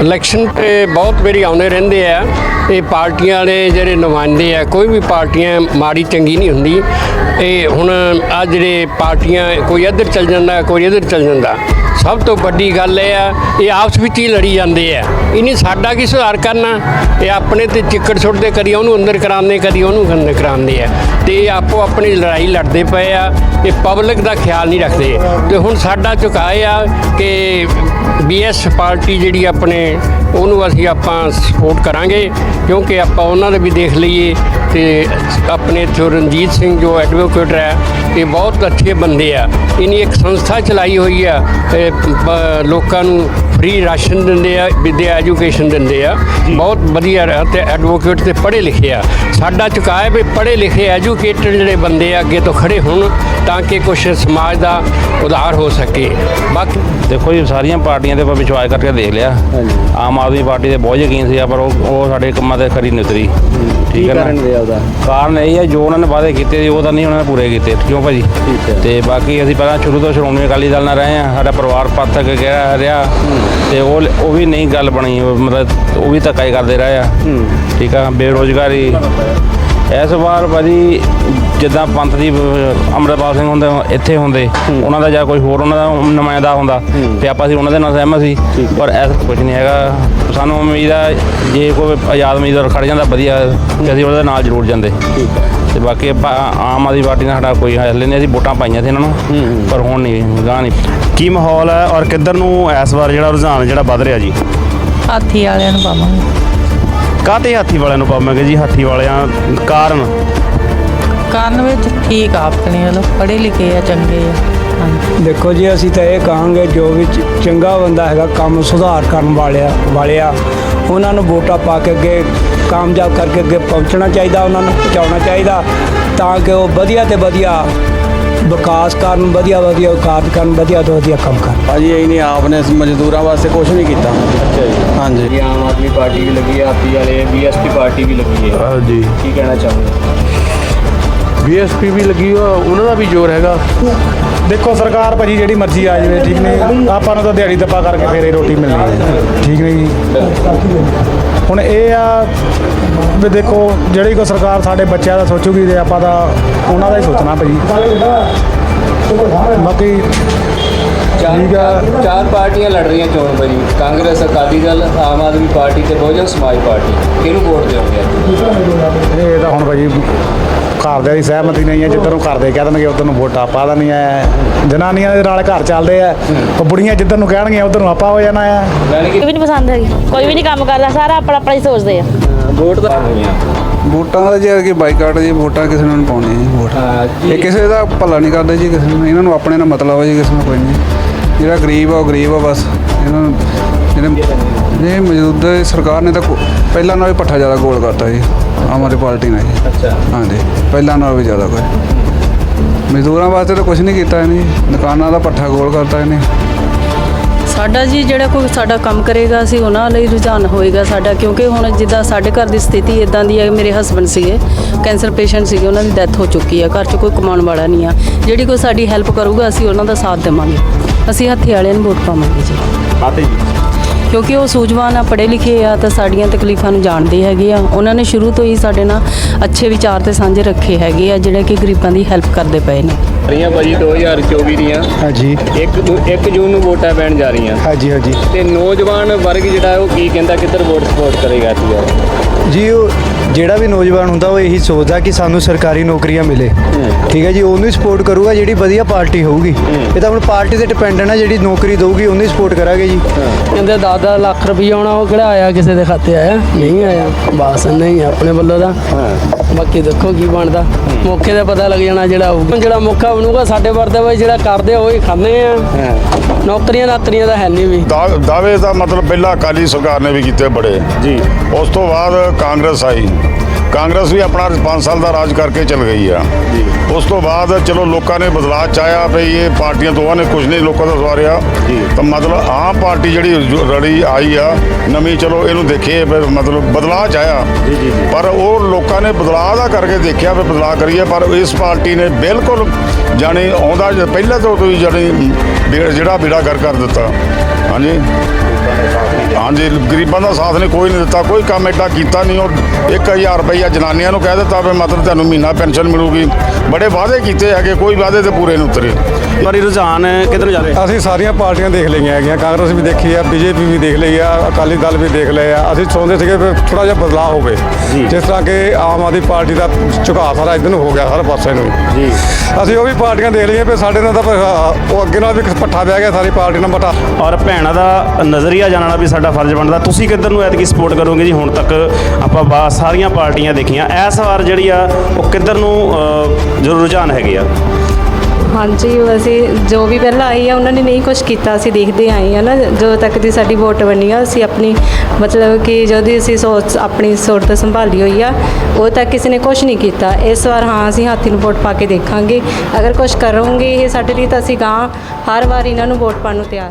Election ਤੇ ਬਹੁਤ ਵਾਰੀ ਆਉਂਦੇ ਰਹਿੰਦੇ ਆ ਇਹ ਪਾਰਟੀਆਂ ਵਾਲੇ ਜਿਹੜੇ ਨੁਮਾਇੰਦੇ ਆ, ਕੋਈ ਵੀ ਪਾਰਟੀਆਂ ਮਾੜੀ ਚੰਗੀ ਨਹੀਂ ਹੁੰਦੀ। ਇਹ ਹੁਣ ਆ ਜਿਹੜੇ ਪਾਰਟੀਆਂ, ਕੋਈ ਇੱਧਰ ਚੱਲ ਜਾਂਦਾ, ਕੋਈ ਇੱਧਰ ਚੱਲ ਜਾਂਦਾ। ਸਭ ਤੋਂ ਵੱਡੀ ਗੱਲ ਇਹ ਆ, ਇਹ ਆਪਸ ਵਿੱਚ ਹੀ ਲੜੀ ਜਾਂਦੇ ਆ। ਇਹਨੇ ਸਾਡਾ ਕੀ ਸੁਧਾਰ ਕਰਨਾ? ਇਹ ਆਪਣੇ ਤੇ ਚਿੱਕੜ ਸੁੱਟਦੇ, ਕਦੀ ਉਹਨੂੰ ਅੰਦਰ ਕਰਾਉਂਦੇ, ਕਦੀ ਉਹਨੂੰ ਅੰਦਰ ਕਰਾਉਂਦੇ ਆ। ਤੇ ਇਹ ਆਪੋ ਆਪਣੀ ਲੜਾਈ ਲੜਦੇ ਪਏ ਆ, ਇਹ ਪਬਲਿਕ ਦਾ ਖਿਆਲ ਨਹੀਂ ਰੱਖਦੇ। ਤੇ ਹੁਣ ਸਾਡਾ ਝੁਕਾਏ ਆ ਕਿ ਬੀਐਸ ਪਾਰਟੀ ਜਿਹੜੀ ਆਪਣੇ, ਉਹਨੂੰ ਅਸੀਂ ਆਪਾਂ ਸਪੋਰਟ ਕਰਾਂਗੇ, ਕਿਉਂਕਿ ਆਪਾਂ ਉਹਨਾਂ ਦੇ ਵੀ ਦੇਖ ਲਈਏ। ਤੇ ਆਪਣੇ ਇੱਥੋਂ ਰਣਜੀਤ ਸਿੰਘ ਜੋ ਐਡਵੋਕੇਟ ਹੈ, ਇਹ ਬਹੁਤ ਅੱਛੇ ਬੰਦੇ ਆ। ਇਹਨੇ ਇੱਕ ਸੰਸਥਾ ਚਲਾਈ ਹੋਈ ਆ ਇਹ ਲੋਕਾਂ ਨੂੰ ਫ੍ਰੀ ਰਾਸ਼ਨ ਦਿੰਦੇ ਆ ਵਿਦਿਆ ਐਜੂਕੇਸ਼ਨ ਦਿੰਦੇ ਆ। ਬਹੁਤ ਵਧੀਆ ਰ- ਤੇ ਐਡਵੋਕੇਟ ਤੇ ਪੜ੍ਹੇ ਲਿਖੇ ਆ। ਸਾਡਾ ਚੁਕਾਏ ਵੀ ਪੜ੍ਹੇ ਲਿਖੇ ਐਜੂਕੇਟਡ ਜਿਹੜੇ ਬੰਦੇ ਆ ਅੱਗੇ ਤੋਂ ਖੜੇ ਹੋਣ ਤਾਂ ਕਿ ਕੁਝ ਸਮਾਜ ਦਾ ਉਧਾਰ ਹੋ ਸਕੇ। ਬਾਕੀ ਦੇਖੋ ਜੀ ਸਾਰੀਆਂ ਪਾਰਟੀਆਂ ਤੇ ਆਪਾਂ ਵਿਸ਼ਵਾਸ ਕਰਕੇ ਦੇਖ ਲਿਆ। ਆਮ ਆਦਮੀ ਪਾਰਟੀ ਤੇ ਬਹੁਤ ਯਕੀਨ ਸੀ ਪਰ ਉਹ ਉਹ ਸਾਡੇ ਕੰਮਾਂ ਤੇ ਖਰੀ ਨਿਤਰੀ। ਠੀਕ ਹੈ ਨਾ? ਰਿਹਾ ਉਹਦਾ? ਕਾਰਨ ਇਹ ਹੈ ਜੋ ਉਹਨਾਂ ਨੇ ਵਾਅਦੇ ਕੀਤੇ ਸੀ ਉਹ ਤਾਂ ਨਹੀਂ ਉਹਨਾਂ ਨੇ ਪੂਰੇ ਕੀਤੇ ਕਿਉਂ ਭਾਜੀ? ਹੈ। ਤੇ ਬਾਕੀ ਅਸੀਂ ਪਹਿਲਾਂ ਸ਼ੁਰੂ ਤੋਂ ਸ਼੍ਰੋਮਣੀ ਅਕਾਲੀ ਦਲ ਨਾਲ ਰਹੇ ਹਾਂ ਸਾਡਾ ਪਰਿਵਾਰ ਪੱਤ ਤੱਕ ਗਿਆ ਰਿਹਾ। ਤੇ ਉਹ ਉਹ ਵੀ ਨਹੀਂ ਗੱਲ ਬਣੀ ਉਹ ਮਤਲਬ ਉਹ ਵੀ ਧੱਕਾ ਹੀ ਕਰਦੇ ਰਹੇ ਆ। ਠੀਕ ਆ ਬੇਰੋਜ਼ਗਾਰੀ। ਇਸ ਵਾਰ ਭਾਜੀ ਜਿੱਦਾਂ ਪੰਥ ਦੀ ਅਹ, ਅੰਮ੍ਰਿਤਪਾਲ ਸਿੰਘ ਹੁੰਦੇ ਇੱਥੇ ਹੁੰਦੇ ਉਹਨਾਂ ਦਾ ਜਾਂ ਕੋਈ ਹੋਰ ਉਹਨਾਂ ਦਾ ਨੁਮਾਇੰਦਾ ਹੁੰਦਾ ਤੇ ਆਪਾਂ ਅਸੀਂ ਉਹਨਾਂ ਦੇ ਨਾਲ ਸਹਿਮਤ ਸੀ ਪਰ ਐਸਾ ਕੁਝ ਨਹੀਂ ਹੈਗਾ। ਸਾਨੂੰ ਉਮੀਦ ਆ ਜੇ ਕੋਈ ਆਜ਼ਾਦ ਉਮੀਦਵਾਰ ਖੜ ਜਾਂਦਾ ਵਧੀਆ ਤੇ ਅਸੀਂ ਉਹਦੇ ਨਾਲ ਜ਼ਰੂਰ ਜਾਂਦੇ। ਤੇ ਬਾਕੀ ਆਪਾਂ ਆਮ ਆਦਮੀ ਪਾਰਟੀ ਨਾਲ ਸਾਡਾ ਕੋਈ ਹੱਲ ਨਹੀਂ ਅਸੀਂ ਵੋਟਾਂ ਪਾਈਆਂ ਸੀ ਇਹਨਾਂ ਨੂੰ ਪਰ ਹੁਣ ਨਹੀਂ ਗਾਂ ਨਹੀਂ। ਕੀ ਮਾਹੌਲ ਹੈ ਔਰ ਕਿੱਧਰ ਨੂੰ ਇਸ ਵਾਰ ਜਿਹੜਾ ਰੁਝਾਨ ਜਿਹੜਾ ਵੱਧ ਰਿਹਾ ਜੀ? ਹਾਥੀ ਵਾਲਿਆਂ ਨੂੰ ਪਾਵਾਂਗੇ। ਕਾਹਤੇ ਹਾਥੀ ਵਾਲਿਆਂ ਨੂੰ ਪਾਵਾਂਗੇ ਜੀ ਹਾਥੀ ਵਾਲਿਆਂ ਕਾਰਨ? ਕਾਰਨ ਵਿੱਚ ਠੀਕ ਆ ਆਪਣੇ ਵੱਲੋਂ ਪੜ੍ਹੇ ਲਿਖੇ ਆ ਚੰਗੇ ਆ। ਹਾਂਜੀ। ਦੇਖੋ ਜੀ ਅਸੀਂ ਤਾਂ ਇਹ ਕਹਾਂਗੇ ਜੋ ਵੀ ਚ- ਚੰਗਾ ਬੰਦਾ ਹੈਗਾ ਕੰਮ ਸੁਧਾਰ ਕਰਨ ਵਾਲਿਆ ਵਾਲਿਆ ਉਹਨਾਂ ਨੂੰ ਵੋਟਾਂ ਪਾ ਕੇ ਅੱਗੇ ਕਾਮਯਾਬ ਕਰਕੇ ਅੱਗੇ ਪਹੁੰਚਣਾ ਚਾਹੀਦਾ ਉਹਨਾਂ ਨੂੰ ਪਹੁੰਚਾਉਣਾ ਚਾਹੀਦਾ ਤਾਂ ਕਿ ਉਹ ਵਧੀਆ ਤੇ ਵਧੀਆ ਵਿਕਾਸ ਕਰਨ ਵਧੀਆ ਵਧੀਆ ਕਾਰਜ ਕਰਨ ਵਧੀਆ ਤੋਂ ਵਧੀਆ ਕੰਮ ਕਰਨ। ਭਾਜੀ ਇਹ ਨਹੀਂ ਆਪ ਨੇ ਮਜ਼ਦੂਰਾਂ ਵਾਸਤੇ ਕੁਝ ਨਹੀਂ ਕੀਤਾ। ਅੱਛਾ ਜੀ। ਹਾਂਜੀ। ਇਹ ਆਮ ਆਦਮੀ ਪਾਰਟੀ ਵੀ ਲੱਗੀ ਹੈ ਆਪੀ ਵਾਲੇ ਬੀਐਸਪੀ ਪਾਰਟੀ ਵੀ ਲੱਗੀ ਹੈ। ਜੀ। ਕੀ ਕਹਿਣਾ ਚਾਹੋਗੇ? ਬੀਐਸਪੀ ਵੀ ਲੱਗੀ ਆ ਉਹਨਾਂ ਦਾ ਵੀ ਜ਼ੋਰ ਹੈਗਾ। ਦੇਖੋ ਸਰਕਾਰ ਭਾਜੀ ਜਿਹੜੀ ਮਰਜ਼ੀ ਆ ਜਾਵੇ ਠੀਕ ਨਹੀਂ? ਆਪਾਂ ਨੂੰ ਤਾਂ ਦਿਹਾੜੀ ਦੱਪਾ ਕਰਕੇ ਫੇਰ ਰੋਟੀ ਮਿਲਣੀ ਹੈ। ਠੀਕ ਨਹੀਂ ਜੀ? ਹੁਣ ਇਹ ਆ ਵੀ ਦੇਖੋ ਜਿਹੜੀ ਕੋ ਸਰਕਾਰ ਸਾਡੇ ਬੱਚਿਆਂ ਦਾ ਸੋਚੂਗੀ ਤੇ ਆਪਾਂ ਤਾਂ ਉਹਨਾਂ ਦਾ ਹੀ ਸੋਚਣਾ ਭਾਜੀ ਬਾਕੀ ਚਾਰ। ਚਾਰ ਪਾਰਟੀਆਂ ਲੜ ਰਹੀਆਂ ਚੋਣ ਭਾਜੀ ਕਾਂਗਰਸ ਅਕਾਲੀ ਦਲ ਆਮ ਆਦਮੀ ਪਾਰਟੀ ਤੇ ਬਹੁਜਨ ਸਮਾਜ ਪਾਰਟੀ। ਕਿਹਨੂੰ ਵੋਟ ਦਿਓਗੇ? ਇਹ ਭਾਜੀ ਘਰਦਿਆਂ ਦੀ ਸਹਿਮਤੀ ਨਹੀਂ ਹੈ ਜਿੱਧਰ ਨੂੰ ਘਰਦੇ ਕਹਿ ਦੇਣਗੇ ਉਧਰ ਨੂੰ ਵੋਟਾਂ ਪਾ ਦੇਣੀਆਂ ਹੈ ਜਨਾਨੀਆਂ ਦੇ ਨਾਲ ਘਰ ਚੱਲਦੇ ਆ ਉਹ ਬੁੜੀਆਂ ਜਿੱਧਰ ਨੂੰ ਕਹਿਣਗੀਆਂ ਉਧਰ ਨੂੰ ਆਪਾਂ ਹੋ ਜਾਣਾ ਆ ਕੋਈ ਵੀ ਨਹੀਂ ਪਸੰਦ ਹੈਗੀ। ਕੋਈ ਵੀ ਨਹੀਂ ਕੰਮ ਕਰਦਾ ਸਾਰਾ ਆਪਣਾ ਆਪਣਾ ਹੀ ਸੋਚਦੇ ਆ। ਵੋਟ ਤਾਂ ਵੋਟਾਂ ਦਾ ਜੇ ਕਿ ਬਾਈਕਾਟ ਜੀ ਵੋਟਾਂ ਕਿਸੇ ਨੂੰ ਨਹੀਂ ਪਾਉਣੀਆਂ ਜੀ ਵੋਟ। ਹਾਂ, ਜੀ। ਇਹ ਕਿਸੇ ਦਾ ਭਲਾ ਨਹੀਂ ਕਰਦੇ ਜੀ ਕਿਸੇ ਨੂੰ। ਇਹਨਾਂ ਨੂੰ ਆਪਣੇ ਨਾਲ ਮਤਲਬ ਹੈ ਜੀ ਕਿਸੇ ਨੂੰ ਕੋਈ ਨਹੀਂ ਜਿਹੜਾ ਗਰੀਬ ਆ ਉਹ ਗਰੀਬ ਆ ਬਸ। ਇਹਨਾਂ ਨੂੰ ਜਿਹੜੇ ਇਹ ਮੌਜੂਦਾ ਸਰਕਾਰ ਨੇ ਤਾਂ ਕੋ- ਪਹਿਲਾਂ ਨਾਲੋਂ ਵੀ ਪੱਠਾ ਜ਼ਿਆਦਾ ਗੋਲ ਕਰਤਾ ਜੀ ਆਮ ਆਦਮੀ ਪਾਰਟੀ ਨੇ ਜੀ। ਅੱਛਾ। ਹਾਂਜੀ ਪਹਿਲਾਂ ਨਾਲੋਂ ਵੀ ਜ਼ਿਆਦਾ ਕੁਝ ਮਜ਼ਦੂਰਾਂ ਵਾਸਤੇ ਤਾਂ ਕੁਝ ਨਹੀਂ ਕੀਤਾ ਇਹਨੇ ਜੀ। ਦੁਕਾਨਾਂ ਦਾ ਪੱਠਾ ਗੋਲ ਕਰਤਾ ਇਹਨੇ। ਸਾਡਾ ਜੀ ਜਿਹੜਾ ਕੋਈ ਸਾਡਾ ਕੰਮ ਕਰੇਗਾ ਅਸੀਂ ਉਹਨਾਂ ਲਈ ਰੁਝਾਨ ਹੋਏਗਾ ਸਾਡਾ ਕਿਉਂਕਿ ਹੁਣ ਜਿੱਦਾਂ ਸਾਡੇ ਘਰ ਦੀ ਸਥਿਤੀ ਇਦਾਂ ਦੀ ਹੈ ਮੇਰੇ ਹਸਬੰਡ ਸੀਗੇ ਕੈਂਸਰ ਪੇਸ਼ੈਂਟ ਸੀਗੇ ਉਹਨਾਂ ਦੀ ਡੈਥ ਹੋ ਚੁੱਕੀ ਹੈ ਘਰ 'ਚ ਕੋਈ ਕਮਾਉਣ ਵਾਲਾ ਨਹੀਂ ਆ। ਜਿਹੜੀ ਕੋਈ ਸਾਡੀ ਹੈਲਪ ਕਰੂਗਾ ਅਸੀਂ ਉਹਨਾਂ ਦਾ ਸਾਥ ਦੇਵਾਂਗੇ। ਅਸੀਂ ਹੱਥੀ ਵਾਲਿਆਂ ਨੂੰ ਵੋਟ ਪਾਵਾਂਗੇ ਜੀ। ਕਾਹਤੇ ਜੀ। ਕਿਉਂਕਿ ਉਹ ਸੂਝਵਾਨ ਆ ਪੜ੍ਹੇ ਲਿਖੇ ਆ ਤਾਂ ਸਾਡੀਆਂ ਤਕਲੀਫਾਂ ਨੂੰ ਜਾਣਦੇ ਹੈਗੇ ਆ। ਉਹਨਾਂ ਨੇ ਸ਼ੁਰੂ ਤੋਂ ਹੀ ਸਾਡੇ ਨਾਲ ਅੱਛੇ ਵਿਚਾਰ ਤੇ ਸਾਂਝੇ ਰੱਖੇ ਹੈਗੇ ਆ ਜਿਹੜੇ ਕਿ ਗਰੀਬਾਂ ਦੀ ਹੈਲਪ ਕਰਦੇ ਪਏ ਨੇ। ਰਹੀਆਂ ਭਾਜੀ 2024 ਦੀਆਂ। ਹਾਂਜੀ। 1 1 ਜੂਨ ਨੂੰ ਵੋਟਾਂ ਪੈਣ ਜਾ ਰਹੀਆਂ। ਹਾਂਜੀ ਹਾਂਜੀ। ਤੇ ਨੌਜਵਾਨ ਵਰਗ ਜਿਹੜਾ ਹੈ ਉਹ ਕੀ ਕਹਿੰਦਾ ਕਿੱਧਰ ਵੋਟ ਸਪੋਰਟ ਕਰੇਗਾ ਵਾਰ ਜੀ ਉਹ ਜਿਹੜਾ ਵੀ ਨੌਜਵਾਨ ਹੁੰਦਾ ਉਹ ਇਹੀ ਸੋਚਦਾ ਕਿ ਸਾਨੂੰ ਸਰਕਾਰੀ ਨੌਕਰੀਆਂ ਮਿਲੇ। ਠੀਕ ਹੈ ਜੀ ਉਹਨੂੰ ਹੀ ਸਪੋਰਟ ਕਰੂਗਾ ਜਿਹੜੀ ਵਧੀਆ ਪਾਰਟੀ ਹੋਊਗੀ। ਇਹ ਤਾਂ ਹੁਣ ਪਾਰਟੀ ਤੇ ਡਿਪੈਂਡ ਹੈ ਜਿਹੜੀ ਨੌਕਰੀ ਦਊਗੀ ਉਹਨੂੰ ਹੀ ਸਪੋਰਟ ਕਰਾਂਗੇ ਜੀ। ਕਹਿੰਦੇ 10 ਲੱਖ ਰੁਪਈਆ ਆਉਣਾ ਉਹ ਕਿਹੜਾ ਆਇਆ ਕਿਸੇ ਦੇ ਖਾਤੇ ਆਇਆ? ਨਹੀਂ ਆਇਆ। ਬਸ ਨਹੀਂ ਆਪਣੇ ਵੱਲੋਂ ਦਾ ਬਾਕੀ ਦੇਖੋ ਕੀ ਬਣਦਾ। ਮੌਕੇ ਦਾ ਪਤਾ ਲੱਗ ਜਾਣਾ ਜਿਹੜਾ ਹੋਊਗਾ ਜਿਹੜਾ ਮੌਕਾ ਬਣੂਗਾ ਸਾਡੇ ਵਰਦੇ ਬਈ ਜਿਹੜਾ ਕਰਦੇ ਆ ਉਹ ਹੀ ਖਾਂਦੇ ਆ। ਨੌਕਰੀਆਂ ਨਾਕਰੀਆਂ ਦਾ ਹੈ ਨਹੀਂ ਵੀ। ਦਾਅਵੇ ਦਾ ਮਤਲਬ ਪਹਿਲਾਂ ਅਕਾਲੀ ਸਰਕਾਰ ਨੇ ਵੀ ਕੀਤੇ ਬੜੇ। ਜੀ। ਉਸ ਤੋਂ ਬਾਅਦ ਕਾਂਗਰਸ ਆਈ। ਕਾਂਗਰਸ ਵੀ ਆਪਣਾ 5 ਸਾਲ ਦਾ ਰਾਜ ਕਰਕੇ ਚਲ ਗਈ ਆ। ਉਸ ਤੋਂ ਬਾਅਦ ਚਲੋ ਲੋਕਾਂ ਨੇ ਬਦਲਾਅ ਚਾਹਿਆ ਵੀ ਇਹ ਪਾਰਟੀਆਂ ਦੋਵਾਂ ਨੇ ਕੁਝ ਨਹੀਂ ਲੋਕਾਂ ਦਾ ਸਵਾਰਿਆ। ਤਾਂ ਮਤਲਬ ਆਮ ਪਾਰਟੀ ਜਿਹੜੀ ਜੋ ਰੜੀ ਆਈ ਆ, ਨਵੀਂ ਚਲੋ ਇਹਨੂੰ ਦੇਖੀਏ ਫਿਰ ਮਤਲਬ ਬਦਲਾਅ ਚਾਹਿਆ। ਪਰ ਉਹ ਲੋਕਾਂ ਨੇ ਬਦਲਾਅ ਦਾ ਕਰਕੇ ਦੇਖਿਆ ਵੀ ਬਦਲਾਅ ਕਰੀਏ, ਪਰ ਇਸ ਪਾਰਟੀ ਨੇ ਬਿਲਕੁਲ ਜਾਣੀ ਆਉਂਦਾ ਪਹਿਲਾਂ ਤੋਂ ਤੁਸੀਂ ਜਾਣੀ ਬੇ- ਜਿਹੜਾ ਬੇੜਾ ਕਰ ਕਰ ਦਿੱਤਾ। ਹਾਂਜੀ? ਹਾਂਜੀ, ਗਰੀਬਾਂ ਦਾ ਸਾਥ ਨੇ ਕੋਈ ਨਹੀਂ ਦਿੱਤਾ, ਕੋਈ ਕੰਮ ਐਡਾ ਕੀਤਾ ਨਹੀਂ, ਉਹ 1000 ਰੁਪਈਆ ਜਨਾਨੀਆਂ ਨੂੰ ਕਹਿ ਦਿੱਤਾ ਵੀ ਮਤਲਬ ਤੁਹਾਨੂੰ ਮਹੀਨਾ ਪੈਨਸ਼ਨ ਮਿਲੂਗੀ। ਬੜੇ ਵਾਅਦੇ ਕੀਤੇ ਹੈਗੇ, ਕੋਈ ਵਾਅਦੇ ਤੇ ਪੂਰੇ ਨਹੀਂ ਉਤਰੇ। ਤੁਹਾਡੀ ਰੁਝਾਨ ਕਿੱਧਰ ਨੂੰ ਜਾ ਰਿਹਾ ਅਸੀਂ ਸਾਰੀਆਂ ਪਾਰਟੀਆਂ ਦੇਖ ਲਈਆਂ ਹੈਗੀਆਂ। ਕਾਂਗਰਸ ਵੀ ਦੇਖੀ ਆ ਬੀਜੇਪੀ ਵੀ ਦੇਖ ਲਈ ਆ ਅਕਾਲੀ ਦਲ ਵੀ ਦੇਖ ਲਏ ਆ। ਅਸੀਂ ਚਾਹੁੰਦੇ ਸੀਗੇ ਵੀ ਥੋੜਾ ਜਿਹਾ ਬਦਲਾਅ ਹੋਵੇ। ਜਿਸ ਤਰ੍ਹਾਂ ਕਿ ਆਮ ਆਦਮੀ ਪਾਰਟੀ ਦਾ ਝੁਕਾਅ ਸਾਰਾ ਇਧਰ ਨੂੰ ਹੋ ਗਿਆ ਹਰ ਪਾਸੇ ਨੂੰ। ਜੀ। ਅਸੀਂ ਉਹ ਵੀ ਪਾਰਟੀਆਂ ਦੇਖ ਲਈਆਂ ਵੀ ਸਾਡੇ ਨਾਲ ਤਾਂ ਉਹ ਅੱਗੇ ਨਾਲ ਵੀ ਪੱਠਾ ਬਹਿ ਗਿਆ ਸਾਰੀ ਪਾਰਟੀ ਨਾਲ ਪੱਠਾ। ਔਰ ਭੈਣਾਂ ਦਾ ਨਜ਼ਰੀਆ ਜਾਣਨਾ ਵੀ ਸਾਡਾ ਫਰਜ਼ ਬਣਦਾ। ਤੁਸੀਂ ਕਿੱਧਰ ਨੂੰ ਐਤਕੀ ਸਪੋਰਟ ਕਰੋਗੇ ਜੀ? ਹੁਣ ਤੱਕ ਆਪਾਂ ਬਾ ਸਾਰੀਆਂ ਪਾਰਟੀਆਂ ਦੇਖੀਆਂ। ਇਸ ਵਾਰ ਜਿਹੜੀ ਆ ਉਹ ਕਿੱਧਰ ਨੂੰ ਜੋ ਰੁਝਾਨ ਹੈਗੇ ਆ? ਹਾਂਜੀ ਅਸੀਂ ਜੋ ਵੀ ਪਹਿਲਾਂ ਆਈ ਆ, ਉਹਨਾਂ ਨੇ ਨਹੀਂ ਕੁਝ ਕੀਤਾ, ਅਸੀਂ ਦੇਖਦੇ ਆਏ ਆ ਨਾ, ਜਦੋਂ ਤੱਕ ਦੀ ਸਾਡੀ ਵੋਟ ਬਣੀ ਆ, ਅਸੀਂ ਆਪਣੀ ਮਤਲਬ ਕਿ ਜਦੋਂ ਦੀ ਅਸੀਂ ਸੋਚ, ਆਪਣੀ ਸੁਰਤ ਸੰਭਾਲੀ ਹੋਈ ਆ ਉਹ ਤੱਕ ਕਿਸੇ ਨੇ ਕੁਝ ਨਹੀਂ ਕੀਤਾ। ਇਸ ਵਾਰ ਹਾਂ, ਅਸੀਂ ਹਾਥੀ ਨੂੰ ਵੋਟ ਪਾ ਕੇ ਦੇਖਾਂਗੇ। ਅਗਰ ਕੁਝ ਕਰੋਗੇ ਇਹ ਸਾਡੇ ਲਈ ਤਾਂ ਅਸੀਂ ਗਾਂ ਹਰ ਵਾਰ ਇਹਨਾਂ ਨੂੰ ਵੋਟ ਪਾਉਣ ਨੂੰ ਤਿਆਰ